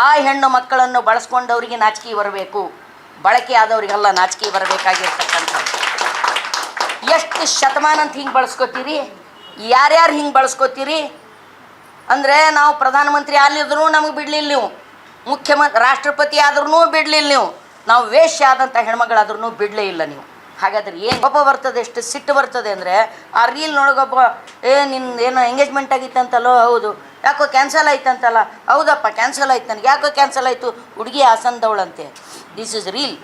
ಆ ಹೆಣ್ಣು ಮಕ್ಕಳನ್ನು ಬಳಸ್ಕೊಂಡವರಿಗೆ ನಾಚಿಕೆ ಬರಬೇಕು. ಬಳಕೆ ಆದವರಿಗೆಲ್ಲ ನಾಚಿಕೆ ಬರಬೇಕಾಗಿರ್ತಕ್ಕಂಥ ಎಷ್ಟು ಶತಮಾನ ಅಂತ ಹಿಂಗೆ ಬಳಸ್ಕೋತೀರಿ? ಯಾರ್ಯಾರು ಹಿಂಗೆ ಬಳಸ್ಕೋತೀರಿ? ಅಂದರೆ ನಾವು ಪ್ರಧಾನಮಂತ್ರಿ ಆಗಲಿದ್ರು ನಮಗೆ ಬಿಡಲಿಲ್ಲ ನೀವು. ಮುಖ್ಯಮಂತ್ರಿ ರಾಷ್ಟ್ರಪತಿ ಆದ್ರೂ ಬಿಡಲಿಲ್ಲ ನೀವು. ನಾವು ವೇಶ್ಯ ಆದಂಥ ಹೆಣ್ಮಗಳಾದ್ರೂ ಬಿಡಲೇ ಇಲ್ಲ ನೀವು. ಹಾಗಾದ್ರೆ ಏನು ಕೋಪ ಬರ್ತದೆ? ಎಷ್ಟು ಸಿಟ್ಟು ಬರ್ತದೆ ಅಂದರೆ ಆ ರೀಲ್ ನೋಡೋಗೊಬ್ಬ ಏ ನಿನ್ನ ಏನೋ ಎಂಗೇಜ್ಮೆಂಟ್ ಆಗಿತ್ತಂತಲ್ಲೋ ಹೌದು. ಯಾಕೋ ಕ್ಯಾನ್ಸಲ್ ಆಯ್ತಂತಲ್ಲ? ಹೌದಪ್ಪ ಕ್ಯಾನ್ಸಲ್ ಆಯ್ತು ನನಗೆ. ಯಾಕೋ ಕ್ಯಾನ್ಸಲ್ ಆಯಿತು? ಹುಡುಗಿ ಹಾಸನ್ದವಳಂತೆ. ದಿಸ್ ಇಸ್ ರೀಲ್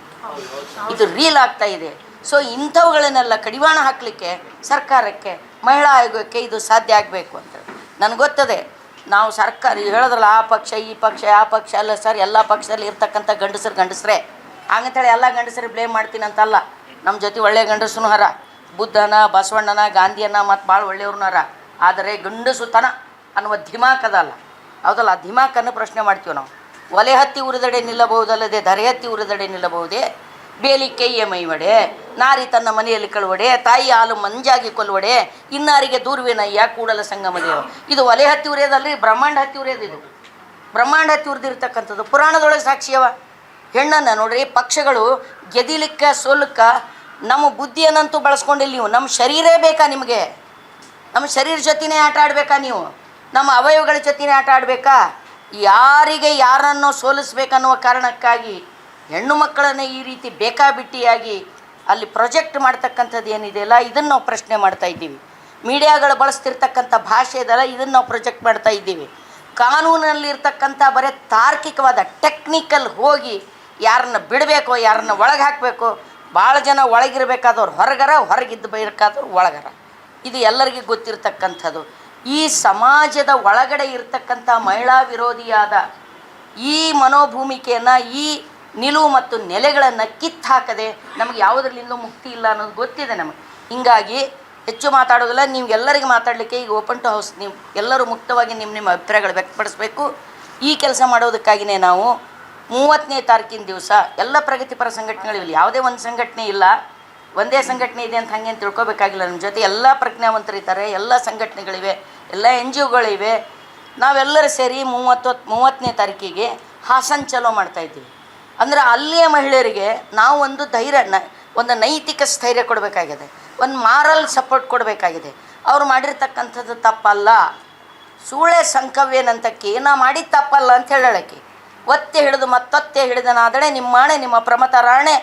ಇದು ರೀಲ್ ಆಗ್ತಾ ಇದೆ. ಸೊ ಇಂಥವುಗಳನ್ನೆಲ್ಲ ಕಡಿವಾಣ ಹಾಕಲಿಕ್ಕೆ ಸರ್ಕಾರಕ್ಕೆ, ಮಹಿಳಾ ಆಯೋಗಕ್ಕೆ ಇದು ಸಾಧ್ಯ ಆಗಬೇಕು ಅಂತ. ನನಗೆ ಗೊತ್ತದೆ. ನಾವು ಸರ್ಕಾರ ಹೇಳಿದ್ರಲ್ಲ, ಆ ಪಕ್ಷ, ಈ ಪಕ್ಷ, ಆ ಪಕ್ಷ, ಅಲ್ಲ ಸರ್ ಎಲ್ಲ ಪಕ್ಷದಲ್ಲಿ ಇರ್ತಕ್ಕಂಥ ಗಂಡಸರು ಗಂಡಸರೇ. ಹಂಗಂತೇಳಿ ಎಲ್ಲ ಗಂಡಸರು ಬ್ಲೇಮ್ ಮಾಡ್ತೀನಿ ಅಂತಲ್ಲ. ನಮ್ಮ ಜೊತೆ ಒಳ್ಳೆಯ ಗಂಡಸನು ಹರ. ಬುದ್ಧನ, ಬಸವಣ್ಣನ, ಗಾಂಧಿಯನ್ನ ಮತ್ತು ಭಾಳ ಒಳ್ಳೆಯವ್ರನ್ನ ಹರ. ಆದರೆ ಗಂಡಸುತನ ಅನ್ನುವ ಧಿಮಾಕದಲ್ಲ ಹೌದಲ್ಲ? ಆ ಧಿಮಾಕನ್ನು ಪ್ರಶ್ನೆ ಮಾಡ್ತೀವಿ ನಾವು. ಒಲೆ ಹತ್ತಿ ಉರಿದಡೆ ನಿಲ್ಲಬಹುದಲ್ಲದೆ ಧರೆ ಹತ್ತಿ ಉರಿದಡೆ ನಿಲ್ಲಬಹುದೇ? ಬೇಲಿ ಕೈಯ ಮೈವಡೆ, ನಾರಿ ತನ್ನ ಮನೆಯಲ್ಲಿ ಕಳುವಡೆ, ತಾಯಿ ಹಾಲು ಮಂಜಾಗಿ ಕೊಲ್ಲುವಡೆ, ಇನ್ನಾರಿಗೆ ದೂರ್ವೇನಯ್ಯ ಕೂಡಲ ಸಂಗಮದೇವ. ಇದು ಒಲೆ ಹತ್ತಿ ಉರಿಯೋದಲ್ರಿ? ಬ್ರಹ್ಮಾಂಡ ಹತ್ತಿ ಉರಿಯೋದು ಇದು. ಬ್ರಹ್ಮಾಂಡ ಹತ್ತಿ ಉರಿದಿರ್ತಕ್ಕಂಥದ್ದು ಪುರಾಣದೊಳಗೆ ಸಾಕ್ಷಿಯವ. ಹೆಣ್ಣನ್ನು ನೋಡ್ರಿ, ಪಕ್ಷಗಳು ಗೆದಿಲಿಕ್ಕ ಸೋಲಕ್ಕ ನಮ್ಮ ಬುದ್ಧಿಯನ್ನಂತೂ ಬಳಸ್ಕೊಂಡಿಲ್ಲ ನೀವು. ನಮ್ಮ ಶರೀರೇ ಬೇಕಾ ನಿಮಗೆ? ನಮ್ಮ ಶರೀರ ಜೊತೆನೇ ಆಟ ಆಡಬೇಕಾ ನೀವು? ನಮ್ಮ ಅವಯವಗಳ ಜೊತೆನೇ ಆಟ ಆಡಬೇಕಾ? ಯಾರಿಗೆ ಯಾರನ್ನು ಸೋಲಿಸ್ಬೇಕನ್ನುವ ಕಾರಣಕ್ಕಾಗಿ ಹೆಣ್ಣು ಮಕ್ಕಳನ್ನು ಈ ರೀತಿ ಬೇಕಾಬಿಟ್ಟಿಯಾಗಿ ಅಲ್ಲಿ ಪ್ರೊಜೆಕ್ಟ್ ಮಾಡ್ತಕ್ಕಂಥದ್ದು ಏನಿದೆಯಲ್ಲ ಇದನ್ನು ನಾವು ಪ್ರಶ್ನೆ ಮಾಡ್ತಾ ಇದ್ದೀವಿ. ಮೀಡಿಯಾಗಳು ಬಳಸ್ತಿರ್ತಕ್ಕಂಥ ಭಾಷೆ ಇದೆಲ್ಲ ಇದನ್ನು ನಾವು ಪ್ರೊಜೆಕ್ಟ್ ಮಾಡ್ತಾ ಇದ್ದೀವಿ. ಕಾನೂನಲ್ಲಿರ್ತಕ್ಕಂಥ ಬರೀ ತಾರ್ಕಿಕವಾದ ಟೆಕ್ನಿಕಲ್ ಹೋಗಿ ಯಾರನ್ನ ಬಿಡಬೇಕೋ, ಯಾರನ್ನ ಒಳಗೆ ಹಾಕಬೇಕು ಭಾಳ ಜನ ಒಳಗಿರಬೇಕಾದವ್ರು ಹೊರಗರ, ಹೊರಗಿದ್ದು ಬೇಕಾದವ್ರು ಒಳಗರ. ಇದು ಎಲ್ಲರಿಗೂ ಗೊತ್ತಿರ್ತಕ್ಕಂಥದ್ದು. ಈ ಸಮಾಜದ ಒಳಗಡೆ ಇರತಕ್ಕಂಥ ಮಹಿಳಾ ವಿರೋಧಿಯಾದ ಈ ಮನೋಭೂಮಿಕೆಯನ್ನು, ಈ ನಿಲುವು ಮತ್ತು ನೆಲೆಗಳನ್ನು ಕಿತ್ತು ಹಾಕದೆ ನಮಗೆ ಯಾವುದರಲ್ಲಿಂದೂ ಮುಕ್ತಿ ಇಲ್ಲ ಅನ್ನೋದು ಗೊತ್ತಿದೆ ನಮಗೆ. ಹೀಗಾಗಿ ಹೆಚ್ಚು ಮಾತಾಡೋದಿಲ್ಲ ನೀವು ಎಲ್ಲರಿಗೆ ಮಾತಾಡಲಿಕ್ಕೆ ಈಗ ಓಪನ್ ಟು ಹೌಸ್ ನೀವು ಎಲ್ಲರೂ ಮುಕ್ತವಾಗಿ ನಿಮ್ಮ ನಿಮ್ಮ ಅಭಿಪ್ರಾಯಗಳು ವ್ಯಕ್ತಪಡಿಸಬೇಕು. ಈ ಕೆಲಸ ಮಾಡೋದಕ್ಕಾಗಿಯೇ ನಾವು ಮೂವತ್ತನೇ ತಾರೀಕಿನ ದಿವಸ ಎಲ್ಲ ಪ್ರಗತಿಪರ ಸಂಘಟನೆಗಳಿವೆ ಯಾವುದೇ ಒಂದು ಸಂಘಟನೆ ಇಲ್ಲ. ಒಂದೇ ಸಂಘಟನೆ ಇದೆ ಅಂತ ಹಾಗೇನು ತಿಳ್ಕೊಬೇಕಾಗಿಲ್ಲ. ನಮ್ಮ ಜೊತೆ ಎಲ್ಲ ಪ್ರಜ್ಞಾವಂತರಿದ್ದಾರೆ, ಎಲ್ಲ ಸಂಘಟನೆಗಳಿವೆ, ಎಲ್ಲ ಎನ್ ಜಿ ಒಗಳಿವೆ ನಾವೆಲ್ಲರೂ ಸೇರಿ ಮೂವತ್ತು, ಮೂವತ್ತನೇ ತಾರೀಕಿಗೆ ಹಾಸನ್ ಚಲೋ ಮಾಡ್ತಾ ಇದ್ದೀವಿ. ಅಂದರೆ ಅಲ್ಲಿಯ ಮಹಿಳೆಯರಿಗೆ ನಾವು ಒಂದು ಧೈರ್ಯ ಒಂದು ನೈತಿಕ ಸ್ಥೈರ್ಯ ಕೊಡಬೇಕಾಗಿದೆ. ಒಂದು ಮಾರಲ್ ಸಪೋರ್ಟ್ ಕೊಡಬೇಕಾಗಿದೆ. ಅವ್ರು ಮಾಡಿರ್ತಕ್ಕಂಥದ್ದು ತಪ್ಪಲ್ಲ. ಸೂಳೆ ಸಂಕವ್ಯನಂತಕ್ಕೆ ನಾ ಮಾಡಿದ ತಪ್ಪಲ್ಲ ಅಂತ ಹೇಳಕ್ಕೆ ಒತ್ತೆ ಹಿಡಿದು ಮತ್ತೊತ್ತೆ ಹಿಡಿದನಾದಡೆ ನಿಮ್ಮ ಆಣೆ ನಿಮ್ಮ ಪ್ರಮತ ರಾಣೆ.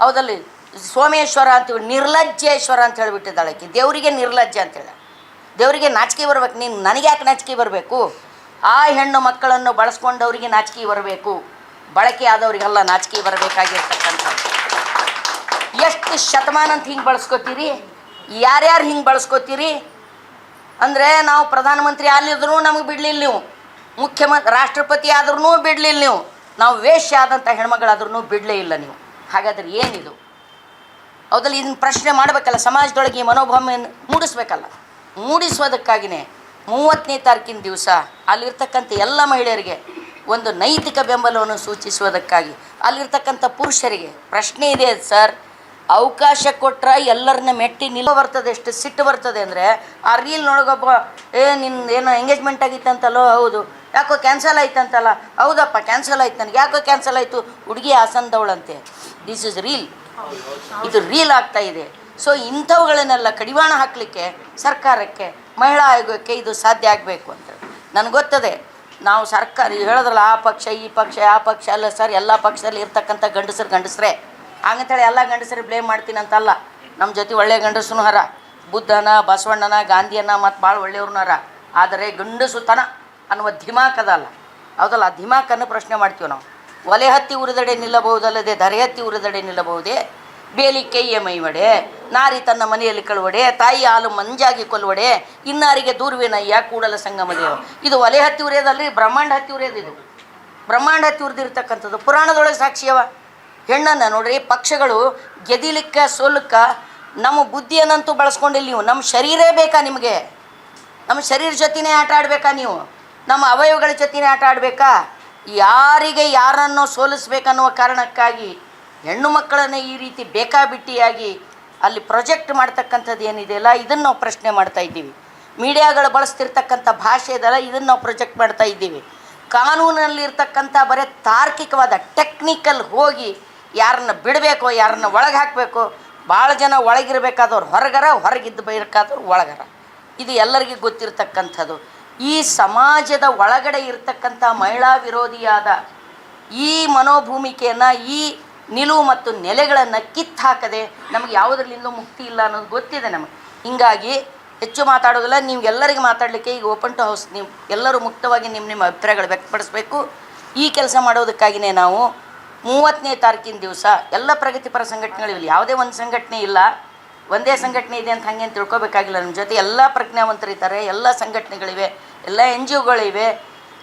ಹೌದಲ್ಲಿ ಸೋಮೇಶ್ವರ ಅಂತೀವಿ ನಿರ್ಲಜ್ಜೇಶ್ವರ ಅಂತ ಹೇಳಿಬಿಟ್ಟಿದ್ದಾಳೆ ಆಕೆ. ದೇವರಿಗೆ ನಿರ್ಲಜ್ಜೆ ಅಂತೇಳಿ. ದೇವರಿಗೆ ನಾಚಿಕೆ ಬರ್ಬೇಕು. ನೀನು ನನಗೆ ಯಾಕೆ ನಾಚಿಕೆ ಬರಬೇಕು? ಆ ಹೆಣ್ಣು ಮಕ್ಕಳನ್ನು ಬಳಸ್ಕೊಂಡವರಿಗೆ ನಾಚಿಕೆ ಬರಬೇಕು. ಬಳಕೆ ಆದವರಿಗೆಲ್ಲ ನಾಚಿಕೆ ಬರಬೇಕಾಗಿರ್ತಕ್ಕಂಥ ಎಷ್ಟು ಶತಮಾನ ಅಂತ ಹಿಂಗೆ ಬಳಸ್ಕೋತೀರಿ? ಯಾರ್ಯಾರು ಹಿಂಗೆ ಬಳಸ್ಕೋತೀರಿ? ಅಂದರೆ ನಾವು ಪ್ರಧಾನಮಂತ್ರಿ ಅಲ್ಲಿದ್ರು ನಮಗೆ ಬಿಡಲಿಲ್ಲ ನೀವು. ಮುಖ್ಯಮಂತ್ರಿ, ರಾಷ್ಟ್ರಪತಿ ಆದ್ರೂ ಬಿಡಲಿಲ್ಲ ನೀವು. ನಾವು ವೇಶ್ಯ ಆದಂಥ ಹೆಣ್ಮಗಳಾದ್ರೂ ಬಿಡಲೇ ಇಲ್ಲ ನೀವು. ಹಾಗಾದ್ರೆ ಏನಿದು? ಹೌದಲ್ಲ ಇದನ್ನು ಪ್ರಶ್ನೆ ಮಾಡಬೇಕಲ್ಲ, ಸಮಾಜದೊಳಗೆ ಈ ಮನೋಭಾವನೆಯನ್ನು ಮೂಡಿಸ್ಬೇಕಲ್ಲ. ಮೂಡಿಸೋದಕ್ಕಾಗಿಯೇ ಮೂವತ್ತನೇ ತಾರೀಕಿನ ದಿವಸ ಅಲ್ಲಿರ್ತಕ್ಕಂಥ ಎಲ್ಲ ಮಹಿಳೆಯರಿಗೆ ಒಂದು ನೈತಿಕ ಬೆಂಬಲವನ್ನು ಸೂಚಿಸುವುದಕ್ಕಾಗಿ, ಅಲ್ಲಿರ್ತಕ್ಕಂಥ ಪುರುಷರಿಗೆ ಪ್ರಶ್ನೆ ಇದೆ ಸರ್. ಅವಕಾಶ ಕೊಟ್ಟರೆ ಎಲ್ಲರನ್ನ ಮೆಟ್ಟಿ ನಿಲ್ಲ ಬರ್ತದೆ, ಎಷ್ಟು ಸಿಟ್ಟು ಬರ್ತದೆ ಅಂದರೆ, ಆ ರೀಲ್ನೊಳಗೊಬ್ಬ ಏ ನಿನ್ನ ಏನೋ ಎಂಗೇಜ್ಮೆಂಟ್ ಆಗಿತ್ತಂತಲ್ಲೋ? ಹೌದು. ಯಾಕೋ ಕ್ಯಾನ್ಸಲ್ ಆಯ್ತಂತಲ್ಲ. ಹೌದಪ್ಪ ಕ್ಯಾನ್ಸಲ್ ಆಯ್ತು. ನನಗೆ ಯಾಕೋ ಕ್ಯಾನ್ಸಲ್ ಆಯಿತು? ಹುಡುಗಿ ಹಾಸನ್ದವಳಂತೆ. ದಿಸ್ ಇಸ್ ರೀಲ್ ಇದು ರೀಲ್ ಆಗ್ತಾ ಇದೆ. ಸೊ ಇಂಥವುಗಳನ್ನೆಲ್ಲ ಕಡಿವಾಣ ಹಾಕಲಿಕ್ಕೆ ಸರ್ಕಾರಕ್ಕೆ, ಮಹಿಳಾ ಆಯೋಗಕ್ಕೆ ಇದು ಸಾಧ್ಯ ಆಗಬೇಕು ಅಂತ. ನನಗೆ ಗೊತ್ತದೆ, ನಾವು ಸರ್ಕಾರ ಹೇಳಿದ್ರಲ್ಲ, ಆ ಪಕ್ಷ, ಈ ಪಕ್ಷ, ಆ ಪಕ್ಷ, ಅಲ್ಲ ಸರ್, ಎಲ್ಲ ಪಕ್ಷದಲ್ಲಿ ಇರ್ತಕ್ಕಂಥ ಗಂಡಸರು ಗಂಡಸರೇ. ಹಂಗಂತೇಳಿ ಎಲ್ಲ ಗಂಡಸರು ಬ್ಲೇಮ್ ಮಾಡ್ತೀನಿ ಅಂತಲ್ಲ. ನಮ್ಮ ಜೊತೆ ಒಳ್ಳೆಯ ಗಂಡಸ್ರು ಹರ ಬುದ್ಧನ, ಬಸವಣ್ಣನ, ಗಾಂಧಿಯನ್ನ ಮತ್ತು ಭಾಳ ಒಳ್ಳೆಯವ್ರನ್ನ ಹರ ಆದರೆ ಗಂಡಸುತನ ಅನ್ನುವ ಧಿಮಾಕದಲ್ಲ ಹೌದಲ್ಲ? ಆ ಧಿಮಾಕನ್ನು ಪ್ರಶ್ನೆ ಮಾಡ್ತೀವಿ ನಾವು. ಒಲೆ ಹತ್ತಿ ಉರಿದಡೆ ನಿಲ್ಲಬಹುದಲ್ಲದೆ ಧರೆ ಹತ್ತಿ ಉರಿದಡೆ ನಿಲ್ಲಬಹುದೇ? ಬೇಲಿ ಕೈಯ ಮೈವಡೆ, ನಾರಿ ತನ್ನ ಮನೆಯಲ್ಲಿ ಕಳುವಡೆ, ತಾಯಿ ಹಾಲು ಮಂಜಾಗಿ ಕೊಲ್ವಡೆ ಇನ್ನಾರಿಗೆ ದೂರ್ವೇನಯ್ಯ ಕೂಡಲ ಸಂಗಮ ದೇವ ಇದು ಒಲೆ ಹತ್ತಿ ಉರಿಯೋದಲ್ರಿ, ಬ್ರಹ್ಮಾಂಡ ಹತ್ತಿ ಉರಿಯೋದು ಇದು. ಬ್ರಹ್ಮಾಂಡ ಹತ್ತಿ ಉರಿದಿರ್ತಕ್ಕಂಥದ್ದು ಪುರಾಣದೊಳಗೆ ಸಾಕ್ಷಿಯವ. ಹೆಣ್ಣನ್ನು ನೋಡ್ರಿ, ಪಕ್ಷಗಳು ಗೆದಿಲಿಕ್ಕ ಸೋಲಕ್ಕ ನಮ್ಮ ಬುದ್ಧಿಯನ್ನಂತೂ ಬಳಸ್ಕೊಂಡಿಲ್ಲ ನೀವು. ನಮ್ಮ ಶರೀರೇ ಬೇಕಾ ನಿಮಗೆ? ನಮ್ಮ ಶರೀರ ಜೊತೆನೇ ಆಟ ಆಡಬೇಕಾ ನೀವು? ನಮ್ಮ ಅವಯವಗಳ ಜೊತೆನೇ ಆಟ ಆಡಬೇಕಾ? ಯಾರಿಗೆ ಯಾರನ್ನು ಸೋಲಿಸ್ಬೇಕನ್ನುವ ಕಾರಣಕ್ಕಾಗಿ ಹೆಣ್ಣು ಮಕ್ಕಳನ್ನು ಈ ರೀತಿ ಬೇಕಾಬಿಟ್ಟಿಯಾಗಿ ಅಲ್ಲಿ ಪ್ರೊಜೆಕ್ಟ್ ಮಾಡ್ತಕ್ಕಂಥದ್ದು ಏನಿದೆಯಲ್ಲ ಇದನ್ನು ನಾವು ಪ್ರಶ್ನೆ ಮಾಡ್ತಾ ಇದ್ದೀವಿ. ಮೀಡಿಯಾಗಳು ಬಳಸ್ತಿರ್ತಕ್ಕಂಥ ಭಾಷೆ ಇದೆಲ್ಲ ಇದನ್ನು ನಾವು ಪ್ರೊಜೆಕ್ಟ್ ಮಾಡ್ತಾ ಇದ್ದೀವಿ. ಕಾನೂನಲ್ಲಿರ್ತಕ್ಕಂಥ ಬರೀ ತಾರ್ಕಿಕವಾದ ಟೆಕ್ನಿಕಲ್ ಹೋಗಿ ಯಾರನ್ನು ಬಿಡಬೇಕೋ, ಯಾರನ್ನ ಒಳಗೆ ಹಾಕಬೇಕು ಭಾಳ ಜನ ಒಳಗಿರಬೇಕಾದವ್ರು ಹೊರಗರ, ಹೊರಗಿದ್ದು ಬೇಕಾದವ್ರು ಒಳಗರ. ಇದು ಎಲ್ಲರಿಗೂ ಗೊತ್ತಿರ್ತಕ್ಕಂಥದ್ದು. ಈ ಸಮಾಜದ ಒಳಗಡೆ ಇರತಕ್ಕಂಥ ಮಹಿಳಾ ವಿರೋಧಿಯಾದ ಈ ಮನೋಭೂಮಿಕೆಯನ್ನು, ಈ ನಿಲುವು ಮತ್ತು ನೆಲೆಗಳನ್ನು ಕಿತ್ತಾಕದೆ ನಮಗೆ ಯಾವುದರಲ್ಲಿಂದಲೂ ಮುಕ್ತಿ ಇಲ್ಲ ಅನ್ನೋದು ಗೊತ್ತಿದೆ ನಮಗೆ. ಹೀಗಾಗಿ ಹೆಚ್ಚು ಮಾತಾಡೋದಿಲ್ಲ ಎಲ್ಲರಿಗೆ ಮಾತಾಡಲಿಕ್ಕೆ ಈಗ ಓಪನ್ ಟು ಹೌಸ್ ನೀವು ಎಲ್ಲರೂ ಮುಕ್ತವಾಗಿ ನಿಮ್ಮ ನಿಮ್ಮ ಅಭಿಪ್ರಾಯಗಳು ವ್ಯಕ್ತಪಡಿಸಬೇಕು. ಈ ಕೆಲಸ ಮಾಡೋದಕ್ಕಾಗಿಯೇ ನಾವು ಮೂವತ್ತನೇ ತಾರೀಕಿನ ದಿವಸ ಎಲ್ಲ ಪ್ರಗತಿಪರ ಸಂಘಟನೆಗಳಿವೆ. ಯಾವುದೇ ಒಂದು ಸಂಘಟನೆ ಇಲ್ಲ. ಒಂದೇ ಸಂಘಟನೆ ಇದೆ ಅಂತ ಹಂಗೇನು ತಿಳ್ಕೊಬೇಕಾಗಿಲ್ಲ. ನಮ್ಮ ಜೊತೆ ಎಲ್ಲ ಪ್ರಜ್ಞಾವಂತರಿದ್ದಾರೆ, ಎಲ್ಲ ಸಂಘಟನೆಗಳಿವೆ, ಎಲ್ಲ ಎನ್ ಜಿ ಒಗಳಿವೆ.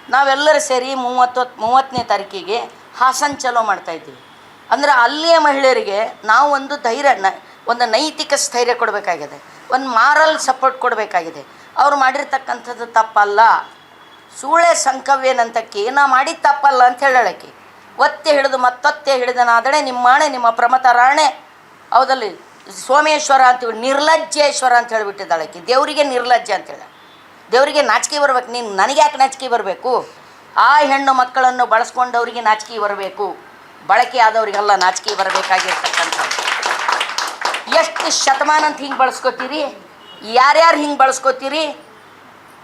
ನಾವೆಲ್ಲರೂ ಸೇರಿ ಮೂವತ್ತು, ಮೂವತ್ತನೇ ತಾರೀಕಿಗೆ ಹಾಸನ್ ಚಲೋ ಮಾಡ್ತಾಯಿದ್ದೀವಿ ಅಂದರೆ ಅಲ್ಲಿಯ ಮಹಿಳೆಯರಿಗೆ ನಾವು ಒಂದು ಧೈರ್ಯ ಒಂದು ನೈತಿಕ ಸ್ಥೈರ್ಯ ಕೊಡಬೇಕಾಗಿದೆ. ಒಂದು ಮಾರಲ್ ಸಪೋರ್ಟ್ ಕೊಡಬೇಕಾಗಿದೆ. ಅವ್ರು ಮಾಡಿರ್ತಕ್ಕಂಥದ್ದು ತಪ್ಪಲ್ಲ. ಸೂಳೆ ಸಂಕವ್ಯನಂತಕ್ಕೆ ನಾ ಮಾಡಿದ ತಪ್ಪಲ್ಲ ಅಂತ ಹೇಳಕ್ಕೆ ಒತ್ತೆ ಹಿಡಿದು ಮತ್ತೊತ್ತೆ ಹಿಡಿದನಾದಡೆ ನಿಮ್ಮಾಣೆ, ನಿಮ್ಮ ಪ್ರಮತ ರಾಣೆ ಹೌದಲ್ಲಿ ಸೋಮೇಶ್ವರ ಅಂತೀವಿ ನಿರ್ಲಜ್ಜೇಶ್ವರ ಅಂತ ಹೇಳಿಬಿಟ್ಟಿದ್ದಾಳೆ ಆಕೆ. ದೇವರಿಗೆ ನಿರ್ಲಜ್ಜ ಅಂತೇಳಿ ದೇವರಿಗೆ ನಾಚಿಕೆ ಬರ್ಬೇಕು. ನೀನು ನನಗೆ ಯಾಕೆ ನಾಚಿಕೆ ಬರಬೇಕು? ಆ ಹೆಣ್ಣು ಮಕ್ಕಳನ್ನು ಬಳಸ್ಕೊಂಡವರಿಗೆ ನಾಚಿಕೆ ಬರಬೇಕು. ಬಳಕೆ ಆದವರಿಗೆಲ್ಲ ನಾಚಿಕೆ ಬರಬೇಕಾಗಿರ್ತಕ್ಕಂಥ ಎಷ್ಟು ಶತಮಾನ ಅಂತ ಹಿಂಗೆ ಬಳಸ್ಕೋತೀರಿ? ಯಾರ್ಯಾರು ಹಿಂಗೆ ಬಳಸ್ಕೋತೀರಿ?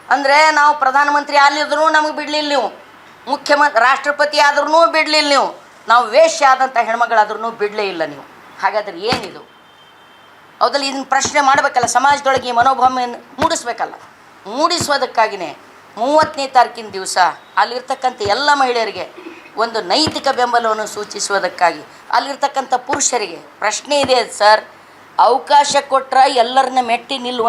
ಅಂದರೆ ನಾವು ಪ್ರಧಾನಮಂತ್ರಿ ಅಲ್ಲಿದ್ರು ನಮಗೆ ಬಿಡಲಿಲ್ಲ ನೀವು. ಮುಖ್ಯಮಂತ್ರಿ ರಾಷ್ಟ್ರಪತಿ ಆದ್ರೂ ಬಿಡಲಿಲ್ಲ ನೀವು. ನಾವು ವೇಶ್ಯ ಆದಂಥ ಹೆಣ್ಮಗಳಾದ್ರೂ ಬಿಡಲೇ ಇಲ್ಲ ನೀವು. ಹಾಗಾದ್ರೆ ಏನಿದು? ಹೌದಲ್ಲ, ಇದನ್ನು ಪ್ರಶ್ನೆ ಮಾಡಬೇಕಲ್ಲ, ಸಮಾಜದೊಳಗೆ ಈ ಮನೋಭಾವನೆಯನ್ನು ಮೂಡಿಸ್ಬೇಕಲ್ಲ. ಮೂಡಿಸೋದಕ್ಕಾಗಿಯೇ ಮೂವತ್ತನೇ ತಾರೀಕಿನ ದಿವಸ ಅಲ್ಲಿರ್ತಕ್ಕಂಥ ಎಲ್ಲ ಮಹಿಳೆಯರಿಗೆ ಒಂದು ನೈತಿಕ ಬೆಂಬಲವನ್ನು ಸೂಚಿಸುವುದಕ್ಕಾಗಿ, ಅಲ್ಲಿರ್ತಕ್ಕಂಥ ಪುರುಷರಿಗೆ ಪ್ರಶ್ನೆ ಇದೆ, ಸರ್. ಅವಕಾಶ ಕೊಟ್ಟರೆ ಎಲ್ಲರನ್ನ ಮೆಟ್ಟಿ ನಿಲ್ಲುವಂಥ